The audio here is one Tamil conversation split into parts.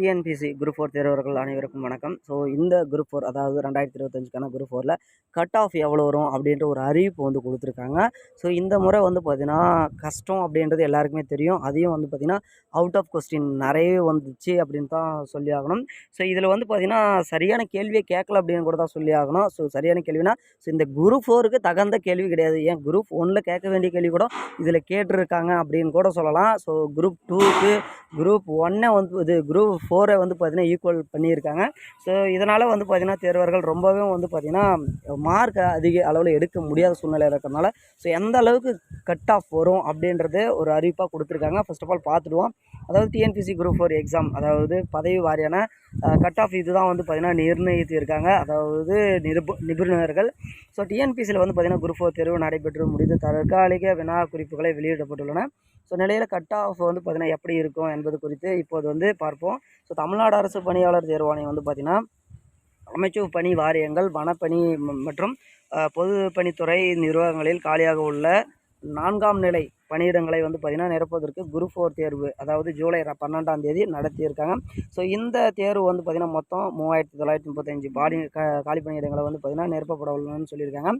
டிஎன்பிசி குரூப் ஃபோர் தேர்வர்கள் அனைவருக்கும் வணக்கம். ஸோ இந்த குரூப் ஃபோர் அதாவது ரெண்டாயிரத்தி இருபத்தஞ்சுக்கான குரூப் ஃபோரில் கட் ஆஃப் எவ்வளோ வரும் அப்படின்ற ஒரு அறிவிப்பு வந்து கொடுத்துருக்காங்க. ஸோ இந்த முறை வந்து பார்த்திங்கன்னா கஷ்டம் அப்படின்றது எல்லாருக்குமே தெரியும். அதையும் வந்து பார்த்திங்கன்னா அவுட் ஆஃப் கொஸ்டின் நிறையவே வந்துச்சு அப்படின்னு தான் சொல்லி ஆகணும். ஸோ இதில் வந்து பார்த்திங்கன்னா சரியான கேள்வியை கேட்கல அப்படின்னு கூட தான் சொல்லி ஆகணும். ஸோ சரியான கேள்வினா ஸோ இந்த குரூப் ஃபோருக்கு தகுந்த கேள்வி கிடையாது. ஏன்? குரூப் ஒன்றில் கேட்க வேண்டிய கேள்வி கூட இதில் கேட்டிருக்காங்க அப்படின்னு கூட சொல்லலாம். ஸோ குரூப் டூக்கு குரூப் ஒன்னை வந்து இது குரூப் ஃபோரை வந்து பார்த்திங்கன்னா ஈக்குவல் பண்ணியிருக்காங்க. ஸோ இதனால் வந்து பார்த்திங்கன்னா தேர்வர்கள் ரொம்பவே வந்து பார்த்திங்கன்னா மார்க் அதிக அளவில் எடுக்க முடியாத சூழ்நிலை இருக்கிறனால ஸோ எந்த அளவுக்கு கட் ஆஃப் வரும் அப்படின்றது ஒரு அறிவிப்பாக கொடுத்துருக்காங்க. ஃபர்ஸ்ட் ஆஃப் ஆல் பார்த்துடுவோம். அதாவது டிஎன்பிசி குரூப் ஃபோர் எக்ஸாம் அதாவது பதவி வாரியான கட் ஆஃப் இது தான் வந்து பார்த்திங்கன்னா நிர்ணயித்திருக்காங்க. அதாவது நிருப நிபுணர்கள். ஸோ டிஎன்பிசியில் வந்து பார்த்திங்கன்னா குரூப் ஃபோர் தேர்வு நடைபெற்று முடிந்து தற்காலிக வினா குறிப்புகளை வெளியிடப்பட்டுள்ளன. ஸோ நிலையில் கட் ஆஃப் வந்து பார்த்திங்கன்னா எப்படி இருக்கும் என்பது குறித்து இப்போது வந்து பார்ப்போம். ஸோ தமிழ்நாடு அரசு பணியாளர் தேர்வாணையம் வந்து பார்த்திங்கன்னா அமைச்சு பணி வாரியங்கள் வனப்பணி மற்றும் பொதுப்பணித்துறை நிர்வாகங்களில் காலியாக உள்ள நான்காம் நிலை பணியிடங்களை வந்து பார்த்திங்கன்னா நிரப்புவதற்கு குரு ஃபோர் தேர்வு அதாவது ஜூலை பன்னெண்டாம் தேதி நடத்தியிருக்காங்க. ஸோ இந்த தேர்வு வந்து பார்த்திங்கன்னா மொத்தம் மூவாயிரத்தி தொள்ளாயிரத்தி முப்பத்தஞ்சு பாடி காலி பணியிடங்களை வந்து பார்த்திங்கன்னா நிரப்பப்பட உள்ளன்னு சொல்லியிருக்காங்க.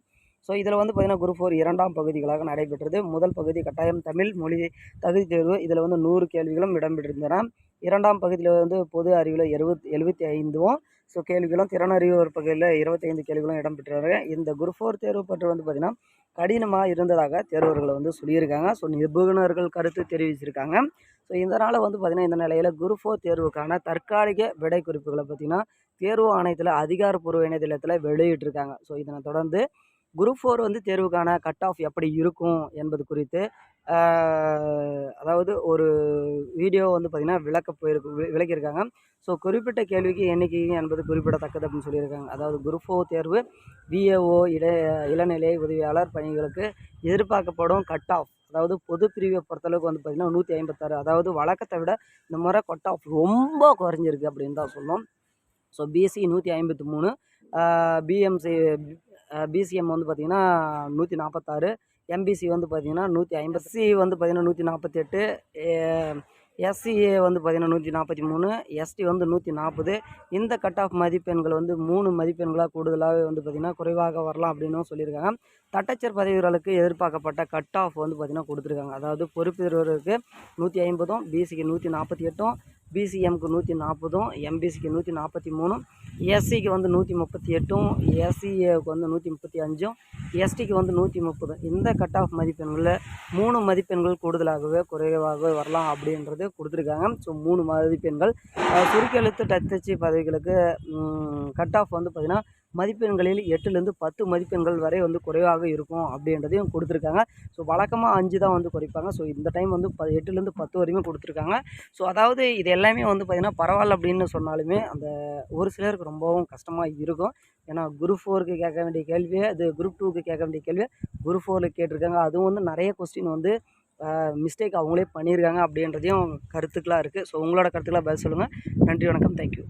ஸோ இதில் வந்து பார்த்திங்கன்னா குரூப் ஃபோர் இரண்டாம் பகுதிகளாக நடைபெற்றது. முதல் பகுதி கட்டாயம் தமிழ் மொழி தகுதி தேர்வு. இதில் வந்து நூறு கேள்விகளும் இடம்பெற்றிருந்தன. இரண்டாம் பகுதியில் வந்து பொது அறிவில் எழுபத் எழுபத்தி ஐந்தும் ஸோ கேள்விகளும் திறனறிவு பகுதியில் இருபத்தைந்து கேள்விகளும் இடம்பெற்றாங்க இந்த குரூப் ஃபோர் தேர்வு பற்றி வந்து பார்த்திங்கன்னா கடினமாக இருந்ததாக தேர்வர்களை வந்து சொல்லியிருக்காங்க. ஸோ நிபுணர்கள் கருத்து தெரிவிச்சிருக்காங்க. ஸோ இதனால் வந்து பார்த்திங்கன்னா இந்த நிலையில் குரூப் ஃபோர் தேர்வுக்கான தற்காலிக விடை குறிப்புகளை பார்த்திங்கன்னா தேர்வு ஆணையத்தில் அதிகாரப்பூர்வ இணையதளத்தில் வெளியிட்டிருக்காங்க. ஸோ இதனை தொடர்ந்து குரூப் ஃபோர் வந்து தேர்வுக்கான கட் ஆஃப் எப்படி இருக்கும் என்பது குறித்து அதாவது ஒரு வீடியோ வந்து பார்த்திங்கன்னா விளக்க போயிருக்கு விளக்கியிருக்காங்க. ஸோ குறிப்பிட்ட கேள்விக்கு எண்ணிக்கை என்பது குறிப்பிடத்தக்கது அப்படின்னு சொல்லியிருக்காங்க. அதாவது குரூப் ஃபோர் தேர்வு விஏஓ இட இளநிலை உதவியாளர் பணிகளுக்கு எதிர்பார்க்கப்படும் கட் ஆஃப் அதாவது பொது பிரிவை பொறுத்தளவுக்கு வந்து பார்த்திங்கன்னா நூற்றி ஐம்பத்தாறு அதாவது வழக்கத்தை விட இந்த முறை கட் ஆஃப் ரொம்ப குறைஞ்சிருக்கு அப்படின்னு தான் சொல்லணும். ஸோ பிஎஸ்சி நூற்றி ஐம்பத்தி மூணு பிஎம்சி பிசிஎம் வந்து பார்த்திங்கன்னா நூற்றி நாற்பத்தாறு எம்பிசி வந்து பார்த்திங்கன்னா நூற்றி ஐம்பது சி வந்து பார்த்திங்கன்னா நூற்றி நாற்பத்தெட்டு எஸ்சிஏ வந்து பார்த்திங்கன்னா நூற்றி நாற்பத்தி மூணு எஸ்டி வந்து நூற்றி நாற்பது இந்த கட் ஆஃப் மதிப்பெண்கள் வந்து மூணு மதிப்பெண்களாக கூடுதலாகவே வந்து பார்த்திங்கன்னா குறைவாக வரலாம் அப்படின்னும் சொல்லியிருக்காங்க. தட்டச்சர் பதவிகளுக்கு எதிர்பார்க்கப்பட்ட கட் ஆஃப் வந்து பார்த்திங்கன்னா கொடுத்துருக்காங்க. அதாவது பொறுப்பு நூற்றி ஐம்பதும் பிசிக்கு நூற்றி நாற்பத்தி எட்டும் பிசிஎம்க்கு நூற்றி நாற்பதும் எம்பிசிக்கு நூற்றி நாற்பத்தி மூணும் எஸ்சிக்கு வந்து நூற்றி முப்பத்தி எட்டும் எஸ்சிஏவுக்கு வந்து நூற்றி முப்பத்தி அஞ்சும் எஸ்டிக்கு வந்து நூற்றி முப்பதும். இந்த கட் ஆஃப் மதிப்பெண்களில் மூணு மதிப்பெண்கள் கூடுதலாகவே குறைவாகவே வரலாம் அப்படின்றது கொடுத்துருக்காங்க. ஸோ மூணு மதிப்பெண்கள். சுருக்கெழுத்து டச்சச்சு பதவிகளுக்கு கட் ஆஃப் வந்து பார்த்திங்கன்னா மதிப்பெண்களில் எட்டுலேருந்து பத்து மதிப்பெண்கள் வரை வந்து குறைவாக இருக்கும் அப்படின்றதையும் கொடுத்துருக்காங்க. ஸோ வழக்கமாக அஞ்சு தான் வந்து குறைப்பாங்க. ஸோ இந்த டைம் வந்து ப எட்டுலேருந்து பத்து வரையுமே கொடுத்துருக்காங்க. ஸோ அதாவது இது எல்லாமே வந்து பார்த்திங்கன்னா பரவாயில்ல அப்படின்னு சொன்னாலுமே அந்த ஒரு சிலருக்கு ரொம்பவும் கஷ்டமாக இருக்கும். ஏன்னா குரூப் ஃபோருக்கு கேட்க வேண்டிய கேள்வியை அது குரூப் டூக்கு கேட்க வேண்டிய கேள்வியை குரூப் ஃபோரில் கேட்டிருக்காங்க. அதுவும் வந்து நிறைய கொஸ்டின் வந்து மிஸ்டேக் அவங்களே பண்ணியிருக்காங்க அப்படின்றதையும் கருத்துக்களாக இருக்குது ஸோ உங்களோட கருத்துக்களாக பதில் சொல்லுங்கள் நன்றி வணக்கம். தேங்க்யூ